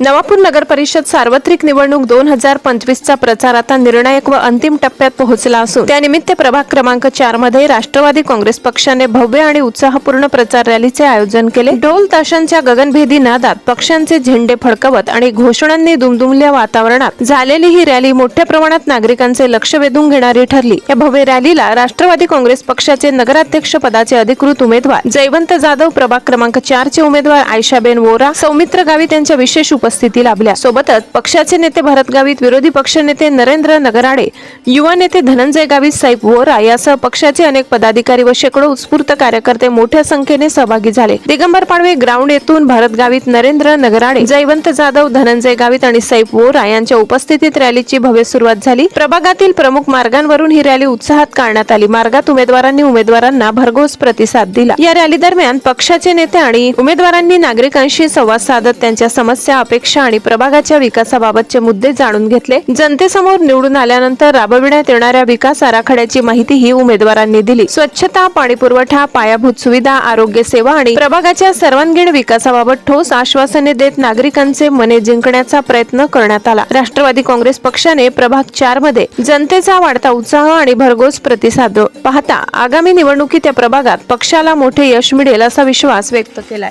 नवापूर नगर परिषद सार्वत्रिक निवडणूक दोन हजार पंचवीसचा प्रचार आता निर्णायक व अंतिम टप्प्यात पोहोचला असून त्यानिमित्त प्रभाग क्रमांक चारमध्ये राष्ट्रवादी काँग्रेस पक्षाने भव्य आणि उत्साहपूर्ण प्रचार रॅलीचे आयोजन केले. ढोल ताशांच्या गगनभेदी नादात पक्षांचे झेंडे फडकवत आणि घोषणांनी दुमदुमल्या वातावरणात झालेली ही रॅली मोठ्या प्रमाणात नागरिकांचे लक्ष वेधून घेणारी ठरली. या भव्य रॅलीला राष्ट्रवादी काँग्रेस पक्षाचे नगराध्यक्ष पदाचे अधिकृत उमेदवार जयवंत जाधव प्रभाग क्रमांक चारचे उमेदवार आयशाबेन वोरा सौमित्र गावित यांच्या विशेष उपस्थित लाभल्या. सोबतच पक्षाचे नेते भरत गावित विरोधी पक्षनेते नरेंद्र नगराडे युवा नेते धनंजय गावित साहेब वोरा यासह पक्षाचे अनेक पदाधिकारी व शेकडो उत्स्फूर्त कार्यकर्ते मोठ्या संख्येने सहभागी झाले. दिगंबर पाडवे ग्राउंड येथून भरत गावित नरेंद्र नगराडे जयवंत जाधव धनंजय गावित आणि साहेब वोरा यांच्या उपस्थितीत रॅलीची भव्य सुरुवात झाली. प्रभागातील प्रमुख मार्गांवरून ही रॅली उत्साहात काढण्यात आली. मार्गात उमेदवारांनी उमेदवारांना भरघोस प्रतिसाद दिला. या रॅली दरम्यान पक्षाचे नेते आणि उमेदवारांनी नागरिकांशी संवाद साधत त्यांच्या समस्या अपेक्षा आणि प्रभागाच्या विकासाबाबतचे मुद्दे जाणून घेतले. जनतेसमोर निवडून आल्यानंतर राबविण्यात येणाऱ्या विकास आराखड्याची माहिती ही उमेदवारांनी दिली. स्वच्छता पाणी पुरवठा पायाभूत सुविधा आरोग्य सेवा आणि प्रभागाच्या सर्वांगीण विकासाबाबत ठोस आश्वासने देत नागरिकांचे मने जिंकण्याचा प्रयत्न करण्यात आला. राष्ट्रवादी काँग्रेस पक्षाने प्रभाग चारमध्ये जनतेचा वाढता उत्साह आणि भरघोस प्रतिसाद पाहता आगामी निवडणुकीत या प्रभागात पक्षाला मोठे यश मिळेल असा विश्वास व्यक्त केलाय.